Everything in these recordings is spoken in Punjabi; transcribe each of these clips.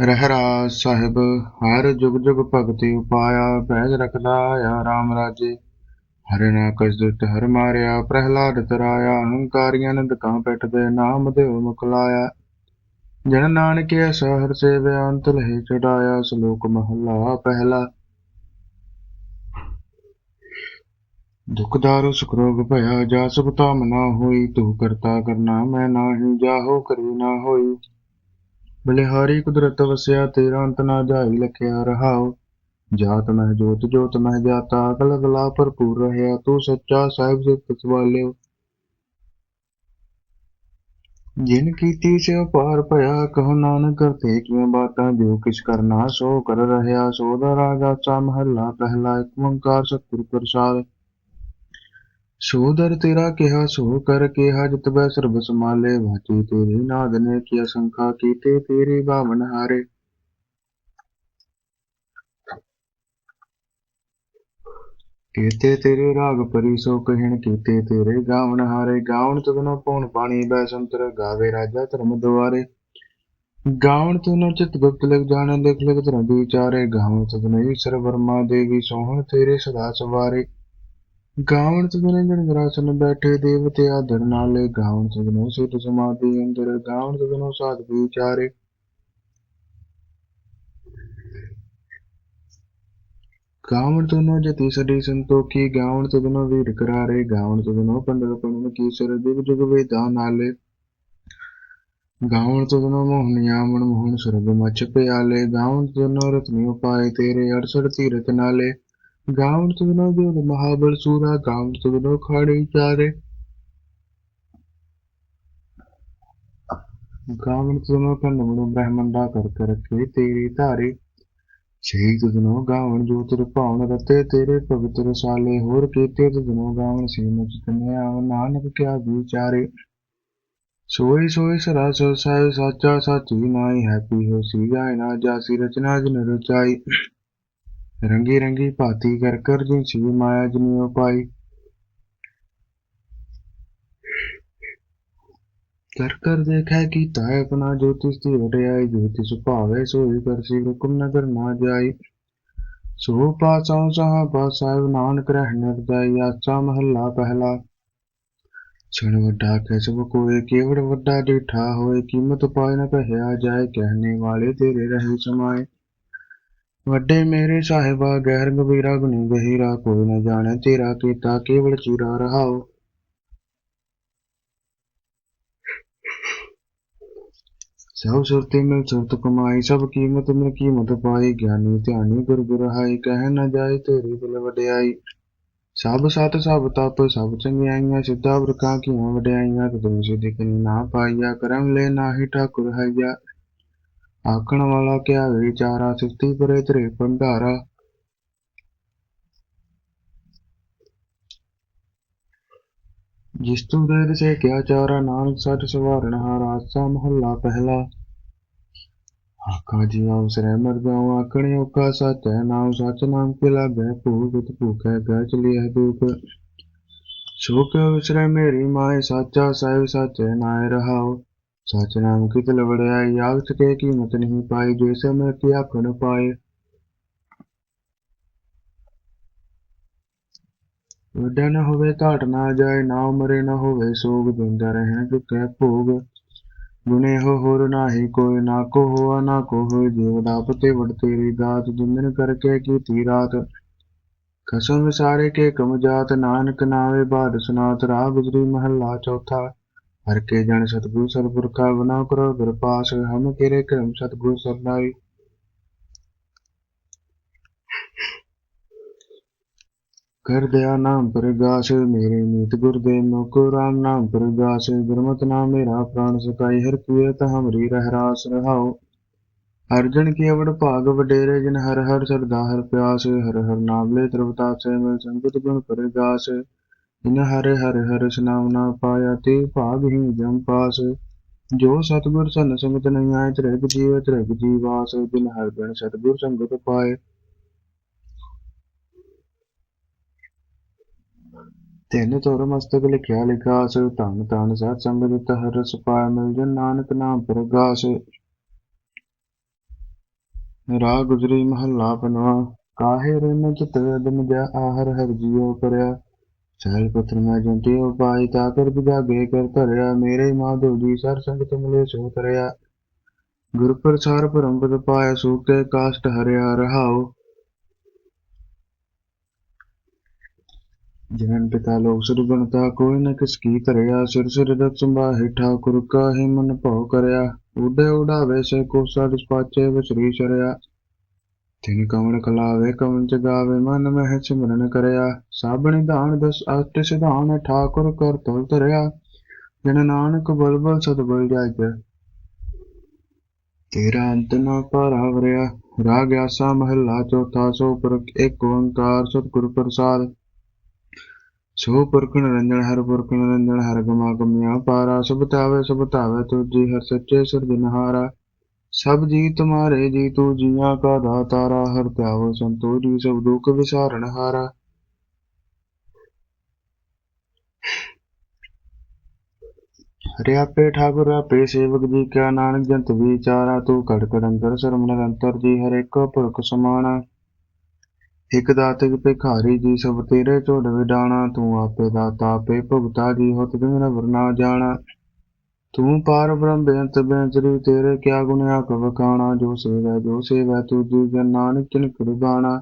ਰਹਿਰਾਜ ਸਾਹਿਬ, ਹਰ ਜੁਗ ਜੁਗ ਭਗਤੀ ਉਪਾਇਆ ਬੈਜ ਰਖਦਾ ਆਇਆ RAM ਰਾਜੇ। ਹਰਿ ਨਾ ਕਸਦੁਤ ਹਰ ਮਾਰਿਆ, ਪ੍ਰਹਿਲਾਦ ਤਰਾਇਆ ਅਹੰਕਾਰੀਆਂ ਨੰਦਕਾਂ ਪੈਟਦੇ ਨਾਮ ਦੇਵ ਮੁਕਲਾਇਆ ਜਨ ਨਾਨਕ ਐਸਾ ਸੇਵਿਆ ਅੰਤ ਲਹਿ ਚੜਾਇਆ, ਸ਼ਲੋਕ ਮਹਲਾ ਪਹਿਲਾ। ਦੁਖ ਦਾਰੂ ਸੁਖ ਰੋਗ ਭਇਆ ਜਾ ਸੁਖ ਤਾਮ ਨਾ ਹੋਈ, ਤੂੰ ਕਰਤਾ ਕਰਨਾ ਮੈਂ ਨਾਹੀ, ਜਾਹੋ ਕਰੀ ਨਾ ਹੋਈ। ਬਲਿਹਾਰੀ ਕੁਦਰਤ ਵਸਿਆ ਤੇਰਾ ਅੰਤ ਨਾ ਜਾਈ ਲਖਿਆ ਰਹਾਉ ਜਾਤ ਮਹਿ ਜੋਤ ਜੋਤ ਮਹਿ ਜਾਤਾ ਅਗਲ ਅਗਲਾ ਭਰਪੂਰ ਰਹਿਆ ਤੂੰ ਸੱਚਾ ਸਾਹਿਬ ਸਿੱਖ ਸਵਾਲਿਓ ਜਿਨ ਕੀਤੀ ਸੇ ਪਾਰ ਭਇਆ ਕਹੋ ਨਾਨਕ ਕਰਤੇ ਕਿਵੇਂ ਬਾਤਾਂ ਜੋ ਕਿਛ ਕਰਨਾ ਸੋ ਕਰ ਰਹਿਆ ਸੋ ਦਾ ਰਾਗਾ ਚਾ ਮਹੱਲਾ ਪਹਿਲਾ ਇੱਕ ਓੰਕਾਰ ਸਤਿਗੁਰ ਪ੍ਰਸਾਦ ਸੋਦਰ ਤੇਰਾ ਕਿਹਾ ਸੋ ਕਰ ਕਿਹਾ ਜਿਤ ਬੈ ਸਰਬ ਸਮਾਲੇ ਵਾਚੀ ਤੇਰੀ ਨਾਦ ਨੇ ਕੀ ਅਸੰਖਾ ਕੀਤੇ ਤੇਰੇ ਬਾਵਨ ਹਾਰੇ। ਕੀਤੇ ਤੇਰੇ ਰਾਗ ਪਰੀ ਸੋ ਕਹਿਣ, ਕੀਤੇ ਤੇਰੇ ਗਾਵਣ ਹਾਰੇ। ਗਾਵਣ ਤਦਨੋ ਪਉਣ ਪਾਣੀ ਬੈ ਸੰਤਰ, ਗਾਵੇ ਰਾਜਾ ਧਰਮ ਦੁਆਰੇ। ਗਾਵਣ ਤਨੋ ਚਿਤ ਗੁਪਤ ਲਿਖ ਜਾਣੇ, ਲਿਖ ਲਿਖ ਧਰਮ ਵਿਚਾਰੇ। ਗਾਵਣ ਤਦਨੋ ਈਸ਼ਰ ਵਰਮਾ ਦੇਵੀ ਸੋਹਣ ਤੇਰੇ ਸਦਾ ਸਵਾਰੇ। ਗਾਵਣ ਤਦਨੇ ਜਨ ਗਰਾਸਨ ਬੈਠੇ ਦੇਵਤੇ ਆਦਰ ਨਾਲੇ। ਗਾਵਣ ਤਦਨੋ ਸਿੱਧ ਸਮਾਧੀ ਅੰਦਰ, ਗਾਵਣ ਤਦਨੋ ਸਾਧ ਵਿਚਾਰੇ। ਗਾਵਣ ਤਦਨੋ ਜਤੀ ਸਦੀ ਸੰਤੋਖੀ, ਗਾਵਣ ਤਦਨੋ ਵੀਰ ਕਰਾਰੇ। ਗਾਵਣ ਤਦਨੋ ਪੰਡਤ ਪੰਡਨ ਕੀ ਜੁਗ ਜੁਗ ਵੇਦਾਂ ਨਾਲੇ। ਗਾਵਣ ਤਦਨੋ ਮੋਹਨੀਆ ਮਨ ਮੋਹਨ ਸਰਬ ਮਚ ਪਿਆਲੇ। ਗਾਵਣ ਤਦਨੋ ਰਤਨੀ ਉਪਾਏ ਤੇਰੇ ਅਰਸੜ ਤੀਰਤ ਨਾਲੇ। ਗਾਵਣ ਤਦਨੋ ਜੋਗ ਮਹਾਬਲ ਸੂਰਾ ਗਾਵਣ ਤਦਨੋ ਖਾੜੀ ਚਾਰੇ ਗਾਵਣ ਤਦਨੋ ਕੰਨਮਣੋ ਕਰ ਕਰ ਰੱਖੇ ਤੇਰੀ ਧਾਰੇ ਛੇ ਤਦਨੋ ਗਾਵਣ ਜੋ ਤੇਰੇ ਭਾਵਨ ਰਤੇ ਤੇਰੇ ਪਵਿੱਤਰ ਸਾਲੇ ਹੋਰ ਕੀਤੇ ਤਦਨੋ ਗਾਵਣ ਸੀਮਤ ਕਨਿਆ ਨਾਨਕ ਕਿਆ ਵਿਚਾਰੇ ਸੋਈ ਸੋਈ ਸਰਾ ਸੋ ਸਾਇ ਸਾਚਾ ਸਾਚੀ ਨਾਈ ਹੈਪੀ ਹੋ ਸੀ ਜਾਇ ਨਾ ਜਾਸੀ ਰਚਨਾ ਜਨ ਰਚਾਈ ਰੰਗੀ ਰੰਗੀ ਭਾਤੀ ਕਰ ਕਰ ਜਿਨ ਸੀ ਮਾਇਆ ਜਨੀਓ ਪਾਈ। ਕਰ ਕਰ ਦੇਖੈ ਕੀਤਾ ਆਪਣਾ ਜੋਤਿ ਸਤੀ ਵਡਿਆਈ ਜੋਤਿ ਸੁਭਾਵੇ ਸੋਈ ਕਰਸੀ ਹੁਕਮ ਨਗਰ ਨਾ ਜਾਈ। ਸੋ ਪਾਸਾਉ ਸਹਾ ਪਾਸਾਇ ਨਾਨਕ ਰਹਿ ਨਰਦਾਈ ਆਸਾ ਮਹੱਲਾ ਪਹਿਲਾ। ਛਣ ਵੱਡਾ ਕੈ ਸਭ ਕੋਏ ਕੇਵੜ ਵੱਡਾ ਡੇਠਾ ਹੋਏ, ਕੀਮਤ ਪਾਇ ਨ ਕਹਿਆ ਜਾਏ, ਕਹਿਣੇ ਵਾਲੇ ਤੇਰੇ ਰਹੇ ਸਮਾਏ। ਵੱਡੇ ਮੇਰੇ ਸਾਹਿਬਾ ਗਹਿਰ ਗਭੀਰਾ ਗੁਣੀ ਗਹੀਰਾ ਕੋਈ ਨ ਜਾਣੇ ਤੇਰਾ ਕੀਤਾ, ਕੇਵਲ ਚੀਰਾ ਰਹਾਓ। ਸਭ ਸੁਰਤੀ ਮਿਲ ਸੁਰਤ ਕਮਾਈ, ਸਭ ਕੀਮਤ ਮਿਲ ਕੀਮਤ ਪਾਈ, ਗਿਆਨੀ ਧਿਆਨੀ ਗੁਰ ਗੁਰ ਕਹਿ ਨ ਜਾਏ ਤੇਰੀ ਦਿਲ ਵਡਿਆਈ। ਸਭ ਸਤ, ਸਭ ਤਪ, ਸਭ ਚੰਗਿਆਈਆਂ, ਸਿੱਧਾ ਵਰਕਾਂ ਕੀਆਂ ਵਡਿਆਈਆਂ ਤਦੋਂ ਸਿੱਧੀ ਕਨੀ ਨਾ ਪਾਈਆ, ਕਰਮ ਲੈ ਨਾਹੀ ਠਾਕੁਰ ਹੈਗਾ ਆਖਣ ਵਾਲਾ ਕਿਆ ਵਿਚਾਰਾ ਸਿਫਤੀ ਪਰੇ ਤੇਰੇ ਭੰਡਾਰਾ। ਜਿਸ ਤੂੰ ਦੇ ਸੇ ਕਿਆ ਚਾਰਾ ਨਾਨਕ ਸੱਚ ਸਵਾਰਨ ਹਾਰ ਮਹੱਲਾ ਪਹਿਲਾ। ਆਖਾ ਜੀ ਅਵਸਰੈ ਮਰ ਜਾਉ ਆਖਣੇ ਓਕਾ ਸੱਚ ਹੈ ਨਾਮ ਸੱਚ ਨਾਮ ਕੇ ਲਾਗੈ ਭੂਗਤ ਭੂਖੈ ਗੈ ਚਲੀਐ ਦੁਖ। ਸੋ ਕਿਉ ਵਿਸਰੈ ਮੇਰੀ ਮਾਏ, ਸਾਚਾ ਸਾਹਿਬ ਸਾਚੈ ਨਾਇ ਰਹਾਉ। ਸਚ ਨਾਮ ਕੀ ਤਿਲ ਵੜਿਆਈ ਆਗਤ ਕੀਮਤ ਨਹੀਂ ਪਾਈ ਜੈਸੇ ਮੈਂ ਕੀ ਆਖਣ ਪਾਏ। ਵੱਡਾ ਨਾ ਹੋਵੇ, ਘਾਟ ਨਾ ਜਾਏ, ਨਾ ਮਰੇ ਨਾ ਹੋਵੇ, ਸੋਗ ਦਿੰਦਾ ਰਹਿਣ ਚੁੱਕੈ ਭੋਗ। ਗੁਨੇ ਹੋ ਹੋਰ ਨਾਹੀ ਕੋਈ, ਨਾ ਕੋ ਹੋਆ, ਨਾ ਕੋ ਹੋਏ ਜੀਵ ਦਾਪ ਤੇ ਵੜ ਤੇਰੀ ਦਾਤ, ਜਿੰਦਨ ਕਰਕੇ ਕੀਤੀ ਰਾਤ। ਕਸਮ ਸਾਰੇ ਕੇ ਕਮ ਜਾਤ, ਨਾਨਕ ਨਾਵੇ ਬਾਦ ਸੁਨਾਤ, ਰਾਹ ਗੁਜਰੀ ਮਹੱਲਾ ਚੌਥਾ। ਹਰ ਕੇ ਜਨ ਸਤਗੁਰ ਸਰਪੁਰਖਾ ਬਨਾ ਕਰੋ, ਬਿਰਪਾਸ ਹਮ ਕਿਰੇ ਕਰਮ, ਸਤਗੁਰ ਸਰਨਾਈ ਕਰ ਦਿਆ ਨਾਮ ਪ੍ਰਗਾਸ, ਮੇਰੇ ਨੀਤ ਗੁਰਦੇਵ ਮੁਕੁ ਰਾਮ ਨਾਮ ਪ੍ਰਗਾਸ, ਗੁਰਮਤਿ ਨਾਮ ਮੇਰਾ ਪ੍ਰਾਨ ਸੁਕਾਈ ਹਰ ਕੀਰਤ ਹਮਰੀ ਰਹਿ ਰਾਸ ਰਹਾਉ। ਅਰਜਨ ਕੀ ਅਵੜ ਭਾਗ ਵਡੇਰੇ, ਜਿਨ ਹਰ ਹਰ ਸਰਦਾ ਹਰ ਪਿਆਸ, ਹਰ ਹਰ ਨਾਮ ਲੈ ਤ੍ਰਵਤਾ ਸੇ ਮਿਲ ਸੰਗਤ ਗੁਣ ਪ੍ਰਗਾਸ। ਜਿਨ ਹਰ ਹਰ ਹਰ ਨਾਮ ਨਾ ਪਾਇਆ ਤੇ ਭਾਗ ਹੀ ਜਮ ਪਾਸ। ਜੋ ਸਤਗੁਰ ਸਨ ਸੰਗਤ ਨਹੀਂ ਆਏ, ਤ੍ਰਿਗ ਜੀਵ ਤ੍ਰਿਗ ਜੀਵਾਸ, ਜਿਨ ਹਰ ਗਣ ਸਤਗੁਰ ਸੰਗਤ ਪਾਏ। ਤਿੰਨ ਤੁਰ ਮਸਤਕ ਲਿਖਿਆ ਲਿਖਾਸ, ਧਨ ਧਨ ਸਤ ਸੰਗਤ ਹਰ ਰਸ ਪਾਇ ਮਿਲ ਜਨ ਨਾਨਕ ਨਾਮ ਪ੍ਰਗਾਸ। ਰਾਹ ਗੁਜਰੀ ਮਹੱਲਾ ਪਨਵਾ ਕਾਹੇ ਰਿਨ ਚਿਤ ਅਦਮ ਜਾ ਆਹਰ ਹਰ ਜੀਉ ਕਰਿਆ। ਸਹਿਲ ਪਤਰ, ਮੈਂ ਜੰਤਿਉ ਪਾਈ ਤਾ ਕਰ ਕਰ ਧਰਿਆ, ਮੇਰੇ ਮਾਧੋ ਜੀ ਸਰ ਸੰਗਤ ਮਿਲੇ ਸੋ ਕਰਿਆ ਗੁਰ ਪ੍ਰਸਾਰ ਪਰਮ ਪਦ ਪਾਇਆ ਸੂਕੇ ਕਾਸ਼ਟ ਹਰਿਆ ਰਹਾਉ। ਜਨਨ ਪਿਤਾ ਲੋਕ ਸੁਰ ਗਣਤਾ, ਕੋਈ ਨ ਕਿਸ ਕੀ ਧਰਿਆ ਸਿਰ ਸਿਰ ਰਤ ਸੰਭਾਹੇ, ਠਾਕੁਰ ਕਾਹੇ ਮਨ ਭਉ ਕਰਿਆ। ਉਡੇ ਉਡਾਵੇ ਸੇ ਕੋ ਸਦ ਪਾਚੇ ਵਿਸਰੀ ਚਰਿਆ ਤਿਨ ਕਮਲ ਕਲਾਵੇ ਕਮਲ ਜਗਾਵੇ, ਮਨ ਮਹਿ ਸਿਮਰਨ ਕਰਿਆ। ਸਾਬਣੀ ਦਾਨ ਦਸ ਅਸ਼ਟ ਸਿਧਾਨ, ਠਾਕੁਰ ਕਰ ਤੁਲ ਧਰਿਆ। ਜਨ ਨਾਨਕ ਬਲਬਲ ਸਦ ਬਲ ਜਾਇ ਤੇਰਾ ਅੰਤ ਨਾ ਪਾਰਾ ਵਰਿਆ। ਰਾਗ ਆਸਾ ਮਹੱਲਾ, ਚੌਥਾ ਸੋ ਪੁਰਖ, ਇੱਕ ਓੰਕਾਰ ਸਤਿਗੁਰ ਪ੍ਰਸਾਦ। ਸੋ ਪੁਰਖ ਨਿਰੰਜਨ, ਹਰ ਪੁਰਖ ਨਿਰੰਜਨ, ਹਰ ਗਮਾ ਗਮਿਆ ਪਾਰਾ। ਸਭ ਤਾਵੇ ਸਭ ਤਾਵੇ ਤੁਜੀ ਹਰ ਸੱਚੇ ਸਿਰਜਨਹਾਰਾ ਸਭ ਜੀ ਤੁਮਾਰੇ ਜੀ ਤੂ ਜੀਆਂ ਕਾ ਦਾਤਾਰਾ ਹਰ ਧਿਆਵੋ ਸੰਤੋ ਜੀ, ਸਭ ਦੁਖ ਵਿਸਾਰਨ ਹਾਰਾ। ਠਾਕੁਰ ਆਪੇ ਸੇਵਕ ਜੀ, ਕਿਆ ਨਾਨਕ ਜੰਤ ਵਿਚਾਰਾ, ਤੂੰ ਕੜ ਕੜ ਅੰਤਰ ਸਰਮ ਨਿਰੰਤਰ ਜੀ ਹਰ ਇੱਕ ਪੁਰਖ ਸਮਾਣਾ। ਇਕ ਦਾਤਕ ਭਿਖਾਰੀ ਜੀ, ਸਭ ਤੇਰੇ ਝੋੜ ਵਿਡਾਣਾ, ਤੂੰ ਆਪੇ ਦਾਤਾ ਆਪੇ ਭੁਗਤਾ ਜੀ ਹੁਤ ਤੁਧ ਵਰਨਾ ਜਾਣਾ। ਤੂੰ ਪਾਰ ਬ੍ਰਹਮ ਬੇਅੰਤ ਬੇਅੰਤਰੀ ਤੇਰੇ ਕਿਆ ਗੁਣ ਆਖ ਵਖਾਣਾ, ਜੋ ਸੇਵੈ ਜੋ ਸੇਵੈ ਤੁਜੀ ਜਨ ਨਾਨਕ ਤਿਨ ਕੁਰਬਾਨਾ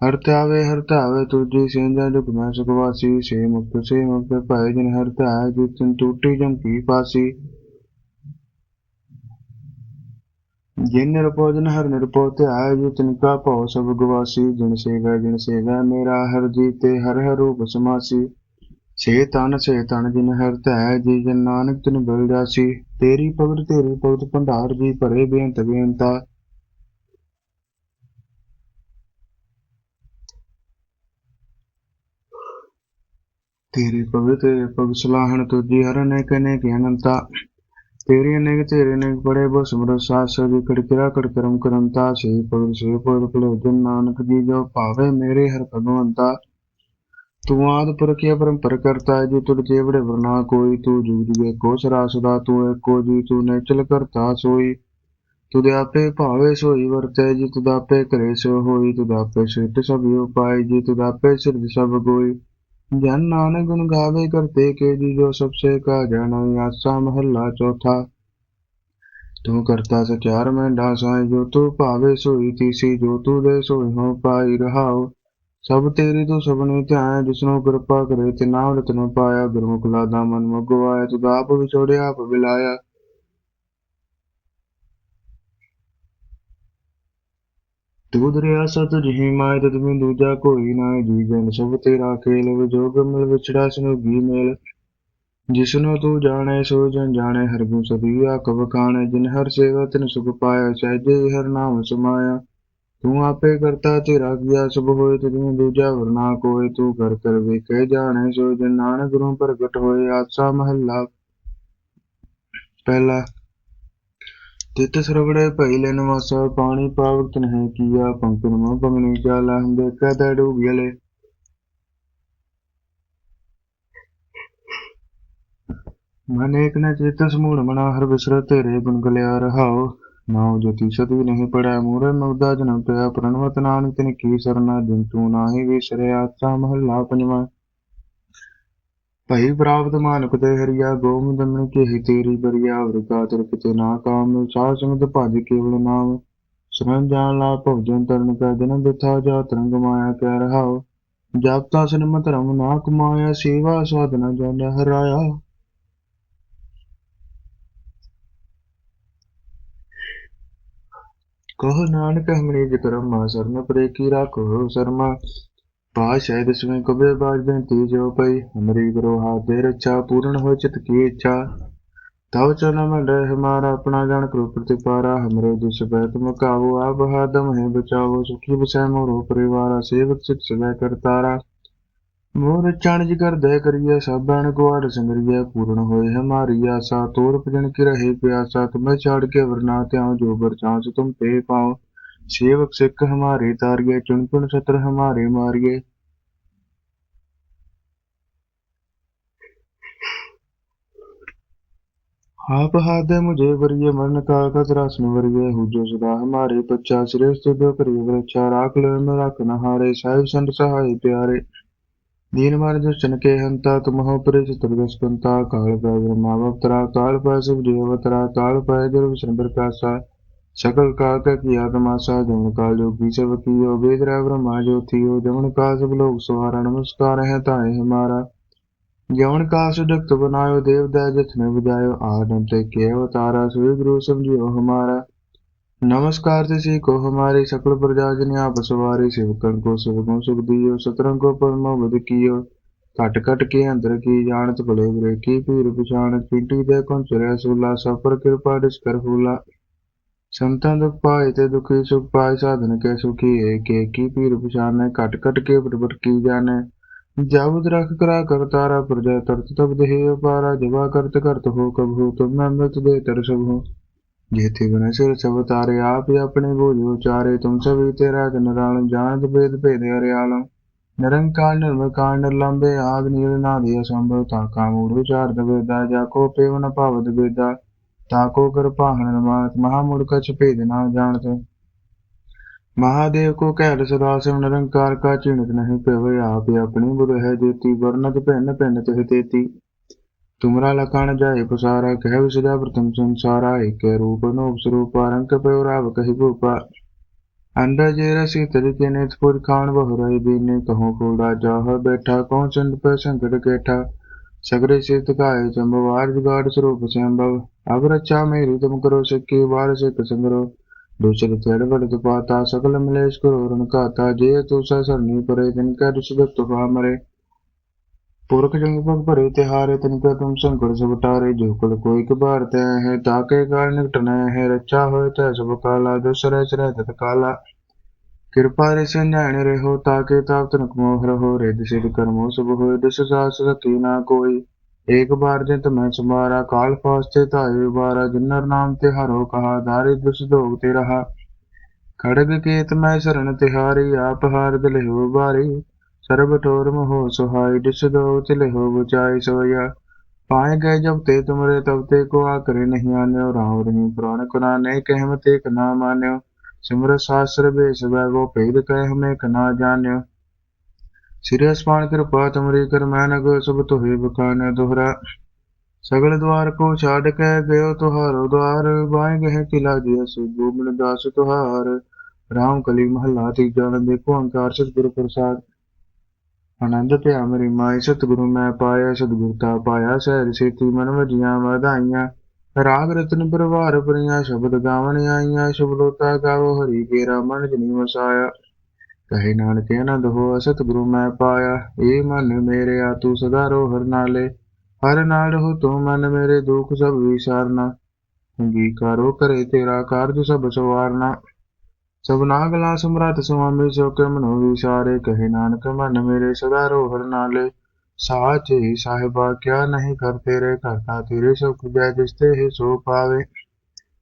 ਹਰ ਧਿਆਵੇ ਹਰ ਧਿਆਵੇ ਤੁਜੀ ਸੇਂਜਾ ਦੁਖ ਮੈਂ ਸੁਖਵਾਸੀ ਸੇ ਮੁਕਤ ਸੇ ਮੁਕਤ ਭੈ ਜਿਨ ਹਰ ਧਿਆਏ ਜਿ ਟੂਟੀ ਜਮ ਕੀ ਪਾਸੀ। ਜਿਨ ਨਿਰਭਉ, ਜਨ ਹਰ ਨਿਰਪੋ ਧਿਆਏ ਜਿ ਤਿਨ ਕਾ ਭਉ ਸਭ ਗਵਾਸੀ। ਜਿਨ ਸੇਵੈ ਜਿਨ ਸੇਵੈ ਮੇਰਾ, ਹਰ ਜੀ ਤੇ ਹਰ ਹਰ ਰੂਪ ਸਮਾਸੀ। ਸੇ ਤਨ ਸੇ ਤਨ ਜਿਨ ਹਰ ਧੈ, ਜੀ ਜਨ ਨਾਨਕ ਤਿਨ ਬਿਲ ਜਾਸੀ। ਤੇਰੀ ਭਗਤ ਤੇਰੀ ਭਗਤ ਭੰਡਾਰ ਜੀ ਭਰੇ ਬੇਅੰਤ, ਬੇਅੰਤਾ। ਤੇਰੇ ਭਗਤ ਤੇਰੇ ਭਗਤ ਸਲਾਹਣ ਤੁਜੀ ਹਰ ਅਨੇਕ ਅਨੇਕ ਅਨੰਤਾ। ਤੇਰੇ ਅਨੇਕ ਤੇਰੇ ਅਨੇਕ ਬੜੇ ਬੋ ਸਮਰ ਸਾਸ ਦੀ ਕੜਕਿਰਾ, ਕੜਕਰਮ ਕਰੰਤਾ। ਸੇ ਭਗਤ ਸੇ ਭਗਤ ਭਲੇ ਜਨ ਨਾਨਕ ਜੀ ਜੋ ਭਾਵੇ ਮੇਰੇ ਹਰ ਭਗਵੰਤਾ। ਤੂੰ ਆਦ ਪੁਰਖਿਆ ਪਰੰਪਰ ਕਰਤਾ ਹੈ, ਜੀ ਤੁਰ ਜੇਵੜੇ ਵਰਨਾ ਕੋਈ, ਤੂੰ ਜੁਗ ਜੁਗੇ ਕੋ ਸਰਾ ਸਦਾ ਤੂੰ ਏਕੋ ਜੀ, ਤੂੰ ਨੇਚਲ ਕਰਤਾ ਤੁਧ ਆਪੇ ਭਾਵੇ ਸੋਈ ਵਰਤੈ, ਜੀ ਤੁਧ ਆਪੇ ਕਰੇ ਸੋ ਹੋਈ, ਤੁਧ ਆਪੇ ਸਿੱਟ ਸਭ ਉਪਾਇ ਜੀ ਤੁਧ ਆਪੇ ਸਿਰਜ ਸਭ ਗੋਈ। ਜਨ ਨਾਨਕ ਗੁਣ ਗਾਵੇ ਕਰਤੇ ਕੇ ਜੀ, ਜੋ ਸਭ ਸੇ ਕਾ ਜਾਣਾ, ਆਸਾ ਮਹੱਲਾ ਚੌਥਾ। ਤੂੰ ਕਰਤਾ ਸਚਾਰ ਮੈਂ ਢਾਸਾਈ ਜੋ ਤੂੰ ਭਾਵੇ ਸੋਈ ਤੀਸੀ, ਜੋ ਤੂੰ ਦੇ ਸੋਈ ਹੋ ਪਾਈ ਰਹਾਓ ਸਭ ਤੇਰੀ ਤੂੰ ਸਭਨੀ ਧਿਆਨ, ਜਿਸਨੂੰ ਕਿਰਪਾ ਕਰੇ, ਤੇ ਨਾਮ ਰਤਨ ਪਾਇਆ ਗੁਰਮੁਖ ਲਾਦਾ ਮਨ ਮਗਵਾਇਆ ਤੁਧ ਆਪ ਵਿਛੋੜਿਆ, ਆਪ ਬਿਲਾਇਆ। ਤੂੰ ਦਰਿਆ ਸਤ ਜਿਹੀ ਮਾਇ ਤਦ ਮੈਂ ਦੂਜਾ ਕੋਈ ਨਾ ਜੀ ਜਨ ਸਭ ਤੇਰਾ ਖੇਲ ਵਿਜੋਗ ਮਿਲ ਵਿਛੜਾ ਸਨੋਗੀ ਮੇਲ। ਜਿਸਨੂੰ ਤੂੰ ਜਾਣੇ, ਸੋ ਜਨ ਜਾਣੇ, ਹਰ ਗੁਣ ਸਦੀਆ, ਕਬ ਖਾਣੇ, ਜਿਨ ਹਰ ਸੇਵਾ ਤਿਨ ਸੁਖ ਪਾਇਆ ਸਹਿਜੇ ਹਰ ਨਾਮ ਸਮਾਇਆ। ਤੂੰ ਆਪੇ ਕਰਤਾ ਤੇਰਾ ਕੀਆ ਸਭ ਹੋਏ ਤੂੰ ਦੂਜਾ ਵਰਨਾ ਕੋਈ ਤੂੰ ਕਰ ਕਰ ਵੇਖੇ ਜਾਣੇ ਸੋ ਜਨ ਨਾਨਕ ਗੁਰੂ ਪ੍ਰਗਟ ਹੋਏ, ਆਸਾ ਮਹੱਲਾ। ਪਹਿਲਾ, ਤਿਤ ਸਰਵੜੇ ਭਈ ਲੈਨ ਵਾਸਾ ਪਾਣੀ ਪਾਵਕ ਨਹਿ ਕੀਆ ਪੰਕਨ ਮੋ ਬੰਗਣੀ ਚਾਲਾ ਹੰਦੇ ਕਹਤਾ ਡੂਬ ਗਲੇ ਮਨ ਏਕ ਨ ਚਿਤ ਸਮੂੜ ਮਨਾ, ਹਰ ਬਿਸਰ ਤੇਰੇ ਗੁਣ ਗਲਿਆ ਰਹਾਓ ਨਾਉ ਜਤੀ ਸਤਿ ਨਹੀਂ ਪੜਿਆ ਮੂਰੇ ਮਉਦਾ ਜਨਮ ਪਿਆ, ਪ੍ਰਣਵਤ ਨਾਨਕ ਤਿਨ ਕੀ ਸਰਨਾ ਦਿਨ ਨਾਹੀ ਵਿਸਰਿਆ ਆਸਾ ਮਹੱਲਾ ਪੰਜਵਾਂ। ਭਈ ਪ੍ਰਾਪਤ ਮਾਨਕ ਤੇ ਹਰੀਆ ਗੋਮਿੰਦ ਮਨ ਕੇ ਹੀ ਤੇਰੀ ਬਰੀਆ, ਵਰਗਾ ਤਰ ਕਿਤੇ ਨਾ ਕਾਮ ਸਾਧ ਸੰਗਤ ਭਜ ਕੇਵਲ ਨਾਮ। ਸੁਨਨ ਜਾਣ ਲਾ ਭਵਜਨ ਤਰਨ ਕਾ ਦਿਨ ਬਿਥਾ, ਜਾ ਤਰੰਗ ਮਾਇਆ ਕਹਿ ਰਹਾਓ ਜਪ ਸਿਨਮ ਧਰਮ ਨਾ ਕਮਾਇਆ, ਸੇਵਾ ਸਾਧਨਾ ਜਾਣਿਆ ਹਰਾਇਆ। ਕਹੋ ਨਾਨਕ ਹਮਰੇ ਜਿਕਰਮ ਮਾ ਸਰਨ ਪਰੇ ਕੀ ਰਾਖੋ ਸਰਮਾ। ਪਾਸ਼ਾਇ ਦਸਵੇਂ ਕਬੇ ਬਾਜ ਬੇਨਤੀ ਜੋ ਪਈ, ਹਮਰੀ ਗੁਰੂ ਹਾਥ ਦੇ ਰੱਛਾ, ਪੂਰਨ ਹੋ ਚਿਤ ਕੀ ਇੱਛਾ। ਤਵ ਚਰਨ ਮੰਡ ਹਮਾਰਾ, ਆਪਣਾ ਜਾਣ ਕਰੋ ਪ੍ਰਤਿਪਾਰਾ ਹਮਰੇ ਜਿਸ ਬੈਤ ਮਕਾਵੋ ਆਪ ਹਾਦਮ ਹੈ ਬਚਾਵੋ ਸੁਖੀ ਬਸੈ ਮੋਰੋ ਪਰਿਵਾਰਾ, ਸੇਵਕ ਸਿਤ ਸਦਾ ਕਰਤਾਰਾ। ਮੋਰ ਚਣ ਜਿ ਕਰਦੈ ਕਰੀਏ ਸਭਨ ਗੁਆੜ ਸੰਗਰੀਏ ਪੂਰਨ ਹੋਏ ਹਮਾਰੀ ਆਸਾ ਤੋਰ ਭਜਨ ਕੀ ਰਹੇ ਪਿਆਸਾ ਤੁਮੇ ਛਾੜ ਕੇ ਵਰਨਾ ਤਿਆਉ ਜੋ ਬਰ ਚਾਂਸ ਤੁਮ ਤੇ ਪਾਓ सेवक सिख हमारे तारिये चुन चुन सत्र हमारे मारिये आप हाथ है मुझे वरिय मरण काल का त्रासन वरिय हो जो सदा हमारे पच्चा श्रेष्ठ जो करिय वृक्षा राख लो में रख न हारे साहिब संत सहाय प्यारे दीन मार दुष्टन के हंता तुम हो परे चतुर्दश कंता काल पाय ब्रह्मा अवतरा काल पाय शिव जी अवतरा काल पाय दुर्व विष्णु प्रकाशा सकल काल का किया तमाशा जमन काल जोगी सब कियो वेद राय ब्रह्मा ज्योतियो जमन काल सब लोग सवारा नमस्कार है ताए हमारा जवन काल सुडक्त बनायो देवदाय जथन बजायो आदम ते के अवतारा श्री गुरु समझियो हमारा नमस्कार तिसी को हमारी सकल प्रजा जन आप सवारी सेवकन को सेवकों सुख दियो सतरंग को परम बद कियो कट कट के अंदर की जानत भले बुरे की पीर पिछाण पीटी दे कौन चुरे सूला सफर कृपा कर फूला संतन दुख पाए ते दुखी सुख पाए साधन के सुखी एक एक की पीर पिछाने कट कट के प्रबट की जाने जाबुद रख करा कर तारा प्रजा तरत तब देहे पारा जवा करत करत हो कब हो तुम मैं मृत दे तर सब हो जेथे बने सिर सब तारे आप ही अपने बोझो चारे तुम सभी तेरा जनराल जानत भेद भेद हरियालम निरंकार निर्मकार निर्लंबे आद नील नादि असंभव ताका मूढ़ चार वेदा जाको पेव न पावत वेदा ताको कर पाहन मानत महामूढ़ कछ भेद ना जानत महादेव को कह सदा शिव निरंकार का चिन्हित नहीं पेवे आप ही अपनी बुध है ज्योति वर्णत भिन्न भिन्न तिह तेती तुमरा लखान जाय पसारा कह विसदा प्रथम संसारा एक रूप नोप स्वरूप रंक पे राव कही भूपा अंडा जे रसी तरीके नेत पुर खान बहु रही दीने कहो कोड़ा जाह बैठा कौन चंद पे संकट केठा सगरे सिद्ध काय चंबवार जुगाड़ स्वरूप संभव अब रक्षा मेरी तुम करो सके बार से कसंगरो दूसरे तेड़ बढ़ पाता सकल मलेश करोरन कहता जे तू सरनी परे तिनका दुष्ट तुफा मरे पुरख जंग पग भरे तिहारे तिनका तुम संकट सब टारे जो कुल कोई के बार तय है ताके काल निकटन है रक्षा हो तय सब काला दूसरे चरे तत काला कृपा रे से नैन रे हो ताके ताप तनक मोह रहो रे सिद्ध कर्मो सब हो दिश सास सती ना कोई एक बार जित मैं सुमारा काल फास्ते तायु बारा जिन्नर नाम तिहारो कहा दारि दुष दोग ते रहा खड़ग केत मैं शरण तिहारी आप हार दिल हो बारी सर्ब ठोर हो सुहाई डिस दो तिल हो बुचाई सोया पाए गए जब ते तुमरे तब ते को आकरे नहीं आन्यो राव रही पुराण कुना ने कहमत एक ना मान्यो सिमर शास्त्र बेस वैगो भेद कह हमें कना जान्यो श्री अस्मान कृपा तुमरी कर मैं नगो सब तुहे बखान दोहरा सगल द्वार को छाड़ के गयो तुहारो द्वार बाएं गह किला दिया सु गोमन दास तुहार राम कली महला तीजा देखो अंकार सतगुरु ਆਨੰਦ ਧਿਆਵਰਿ ਮਾਈ ਸਤਿਗੁਰੂ ਮੈਂ ਪਾਇਆ, ਸਤਿਗੁਰ ਤਾ ਪਾਇਆ, ਸਹਿਜ ਸੇਤੀ ਮਨ ਵਜੀਆਂ ਵਧਾਈਆਂ। ਰਾਗ ਰਤਨ ਪਰਵਾਰ ਪਰੀਆਂ ਸ਼ਬਦ ਗਾਵਣ ਆਈਆਂ ਸ਼ਬਦੋ ਗਾਵੋ, ਹਰੀ ਕੇਰਾ ਮਨ ਜਨੀ ਵਸਾਇਆ। ਕਹੇ ਨਾਨਕ ਆਨੰਦ ਹੋ ਸਤਿਗੁਰੂ ਮੈਂ ਪਾਇਆ, ਏ ਮਨ ਮੇਰੇ ਆ ਤੂੰ ਸਦਾ ਰੋ ਹਰ ਨਾਲੇ। ਹਰ ਨਾਲ ਹੋ ਤੂੰ ਮਨ ਮੇਰੇ ਦੁੱਖ ਸਭ ਵਿਸਾਰਨਾ। ਕਰੋ ਕਰੇ ਤੇਰਾ ਕਾਰਜ ਸਭ ਸਵਾਰਨਾ। ਸਭਨਾ ਗਲਾ ਸਮਰਤ ਸੁਆਮੀ ਸੋ ਕੇ ਮਨੋ ਵਿਸਾਰੇ, ਕਹੇ ਨਾਨਕ ਮਨ ਮੇਰੇ ਸਦਾ ਰੋ ਹਰ ਨਾਲੇ। ਸਾਚੇ ਸਾਹਿਬਾ, ਕਿਆ ਨਹੀਂ ਕਰ ਤੇਰੇ ਕਰਤਾ ਤੇਰੇ ਸੁਖ ਜੈ ਜਿਸ ਤੇ ਹੀ ਸੋ ਪਾਵੇ।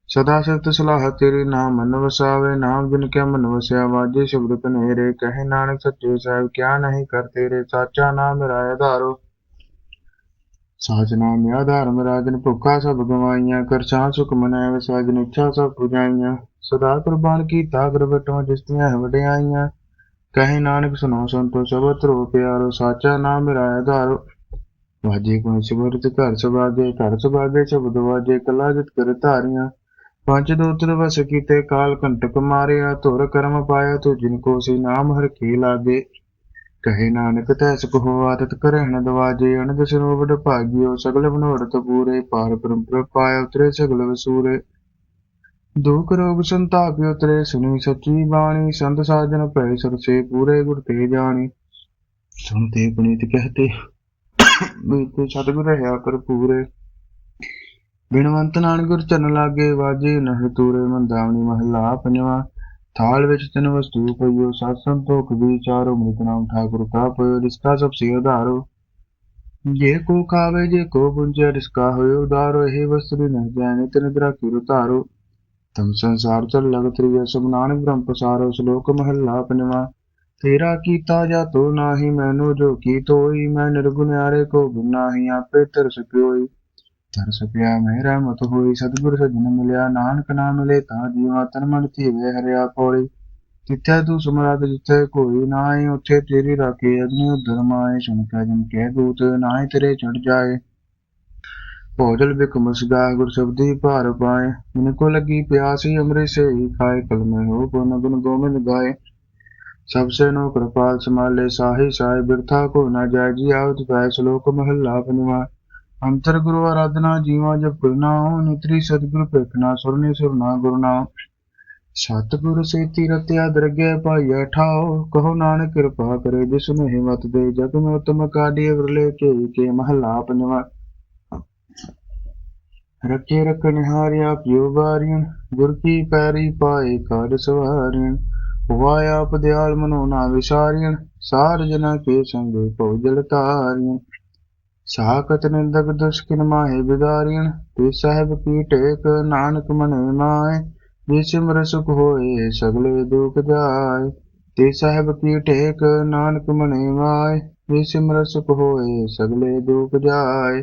ਸਦਾ ਸਤ ਸਲਾਹ ਤੇਰੀ ਨਾਮ ਮਨ ਵਸਾਵੇ ਨਾਮ ਬਿਨ ਕੇ ਮਨ ਵਸਿਆ ਵਾਜੇ ਸ਼ਬਦ ਕਨੇਰੇ ਕਹੇ ਨਾਨਕ ਸੱਚੇ ਸਾਹਿਬ, ਕਿਆ ਨਹੀਂ ਕਰ ਤੇਰੇ ਸਾਚਾ ਨਾਮ ਮੇਰਾ ਆਧਾਰੋ ਸਾਚ ਨਾਮ ਆਧਾਰ ਮੇਰਾ ਭੁੱਖਾ ਸਭ ਗਵਾਈਆਂ, ਕਰ ਸਾਂ ਸੁਖ ਮਨੈ ਵਸਾਜਨ ਇੱਛਾ ਸਭ ਪੁਜਾਈਆਂ। ਸਦਾ ਕੁਰਬਾਨ ਕੀਤਾ ਗੁਰਬਟੋਂ ਜਿਸਤੀਆਂ ਵਡਿਆਈਆਂ ਕਹੇ ਨਾਨਕ ਸੁਨੋ ਸੰਤੋ, ਸਭ ਤਰੋ ਪਿਆਰੋ, ਸਾਚਾ ਨਾਮ ਮੇਰਾ ਆਧਾਰੋ ਵਾਜੇ ਕੋਈ ਸਿਮਰਤ ਘਰ ਸੁਭਾਗੇ ਘਰ ਸੁਭਾਗੇ ਸ਼ਬਦ ਵਾਜੇ ਕਲਾ ਜਿਤ ਕਰ ਧਾਰੀਆਂ। ਪੰਜ ਦੂਤਰ ਵਸ ਕੀਤੇ, ਕਾਲ ਕੰਟਕ ਮਾਰਿਆ, ਧੁਰ ਕਰਮ ਪਾਇਆ, ਤੂੰ ਜਿਨ ਕੋ ਸੀ ਨਾਮ ਹਰ ਕੀ ਲਾਗੇ। ਕਹੇ ਨਾਨਕ, ਤੈਸ ਕੋ ਆਦਤ ਕਰਹਿਣ ਦਵਾਜੇ ਅਨੰਦ ਸਰੋਵੜ ਭਾਗਿਓ, ਸਗਲ ਬਨੋਰਤ ਪੂਰੇ, ਪਾਰ ਪਰੰਪਰ ਪਾਇਆ ਉਤਰੇ, ਸਗਲ ਵਸੂਰੇ। ਦੁਖ ਰੋਗ ਸੰਤਾਪ ਉਤਰੇ ਸੁਣੀ ਸੱਚੀ ਬਾਣੀ, ਸੰਤ ਸਾਜਨ ਭੈ ਸਰਸੇ ਪੂਰੇ ਗੁਰ ਤੇ ਜਾਣੀ। ਸੁਣਤੇ ਪੁਨੀਤ ਕਹਤੇ ਬੀਤੇ ਸਤਿਗੁਰ ਰਹਾ ਕਰ ਪੂਰੇ। ਬਿਨਵੰਤ ਨਾਨਕ ਗੁਰ ਚਰਨ ਲਾਗੇ ਵਾਜੇ, ਨਹਿ ਤੂਰੇ ਮੰਦਾਵਣੀ ਮਹਲਾ ਪੰਜਵਾ। ਥਾਲ ਵਿੱਚ ਤਿੰਨ ਵਸਤੂ ਪਈਓ, ਸਤ ਸੰਤੋਖ ਵਿਚਾਰੋ ਮ੍ਰਿਤ ਨਾਮ ਠਾਕੁਰ ਕਾ ਪਇਓ ਰਿਸ਼ਕਾ ਸਭ ਸੇ ਉਧਾਰੋ। ਜੇ ਕੋ ਖਾਵੇ, ਜੇ ਕੋ ਪੁੰਜੈ ਜਿਸਕਾ ਹੋਇ ਉਧਾਰੋ, ਇਹ ਵਸਤੂ ਨਹਿ ਜਾਣੇ, ਤਿਨ ਦਰਾ ਕੀ ਉਤਾਰੋ। ਤਮ ਸੰਸਾਰ ਚਲ ਲਗ ਤ੍ਰਿਯ ਸਭ ਨਾਨਕ ਬ੍ਰਹਮ ਪਸਾਰੋ, ਸ਼ਲੋਕ ਮਹਲਾ ਪੰਜਵਾ। ਤੇਰਾ ਕੀਤਾ ਜਾ ਤੋ ਨਾਹੀ, ਮੈਨੂ ਜੋ ਕੀ ਤੋਈ, ਮੈਂ ਨਿਰਗੁਣ ਆਰੇ ਕੋ ਗੁਨਾਹੀ ਆਪੇ ਤਰਸ ਪਿਓਈ। ਤਰਸ ਪਿਆ ਮੇਰਾ, ਮਤ ਹੋਈ, ਸਤਿਗੁਰ ਸਜਣ ਮਿਲਿਆ, ਨਾਨਕ ਨਾਮ ਮਿਲੇ ਤਾਂ ਜੀਵਾ ਤਨ ਮਨ ਧੀਵੇ, ਹਰਿਆ ਕੋਲੀ ਜਿੱਥੇ ਤੂੰ ਸਮਰਾਟ, ਜਿੱਥੇ ਕੋਈ ਨਾਹੀ, ਉੱਥੇ ਤੇਰੀ ਰਾਖੀ, ਅਗਨੀ ਉਦਰ ਮਾਏ, ਸੁਣ ਕੇ ਜਨ ਕੇ ਦੂਤ, ਨਾਹੀ ਤੇਰੇ ਚੜ ਜਾਏ। ਭੋਜਲ ਬਿਕ ਮਸਗਾ ਗੁਰ ਸ਼ਬਦੀ ਭਾਰ ਪਾਏ। ਮਨ ਕੋ ਲੱਗੀ ਪਿਆਸੀ ਅੰਮ੍ਰਿਤ ਸੇ ਖਾਏ ਕਲਮੇ ਹੋ ਕੋ ਨਗਨ ਗੋਮਿੰਦ ਗਾਏ। ਸਭ ਸੇ ਨੋ ਕਿਰਪਾਲ ਸਮਾਲੇ ਸਾਹੀ ਸਾਇ ਬਿਰਥਾ ਕੋ ਨਾ ਜਾਏ। ਜੀ ਆਉਤ ਪੈ ਸ਼ਲੋਕ ਮਹੱਲਾ ਪੰਜਵਾ ਅੰਤਰ ਗੁਰੂ ਆਰਾਧਨਾ ਜੀਵਾ ਜਪ ਕਰਨਾ ਹੋ ਨਿਤਰੀ ਸਤਿਗੁਰ ਪ੍ਰੇਖਣਾ ਸੁਰਨੇ ਸੁਰਨਾ ਗੁਰਨਾ ਸਤਿਗੁਰ ਸੇਤੀ ਰਤਿਆ ਦਰਗਹਿ ਭਾਈਆ ਠਾਓ ਕਹੋ ਨਾਨਕ ਕਿਰਪਾ ਕਰੇ, ਜਿਸ ਨੂੰ ਹਿੰਮਤ ਦੇ ਜਗ ਮੇ ਉਤਮ ਕਾਢੇ ਵਿਰਲੇ ਕੇ ਕੇ ਮਹੱਲਾ ਪੰਜਵਾ ਰੱਖੇ ਰਖੇ ਰਖਨਹਾਰਿਆ ਪਿਓ ਬਾਰਿਣ ਗੁਰ ਕੀ ਪੈਰੀ ਪਾਏ ਕਾਰ ਸਵਾਰਿਣ ਹੁਆ ਆਪ ਦਿਆਲ ਮਨੋ ਨਾ ਵਿਸਾਰਿਣ ਸਾਰ ਜਨਾ ਕੇ ਸੰਗੇ ਭਉ ਜਲ ਤਾਰਿਣ ਸਾਖਤ ਨਿੰਦਕ ਦੁਸ਼ਕਿਨ ਮਾਹੇ ਵਿਦਾਰਿਣ ਤੇ ਸਾਹਿਬ ਕੀ ਟੇਕ ਨਾਨਕ ਮਨ ਮਾਏ ਜੇ ਸਿਮਰ ਸੁਖ ਹੋਏ ਸਗਲੇ ਦੁਖ ਜਾਏ। ਤੇ ਸਾਹਿਬ ਕੀ ਟੇਕ ਨਾਨਕ ਮਨ ਮਾਏ ਜੇ ਸਿਮਰ ਸੁਖ ਹੋਏ ਸਗਲੇ ਦੁਖ ਜਾਏ।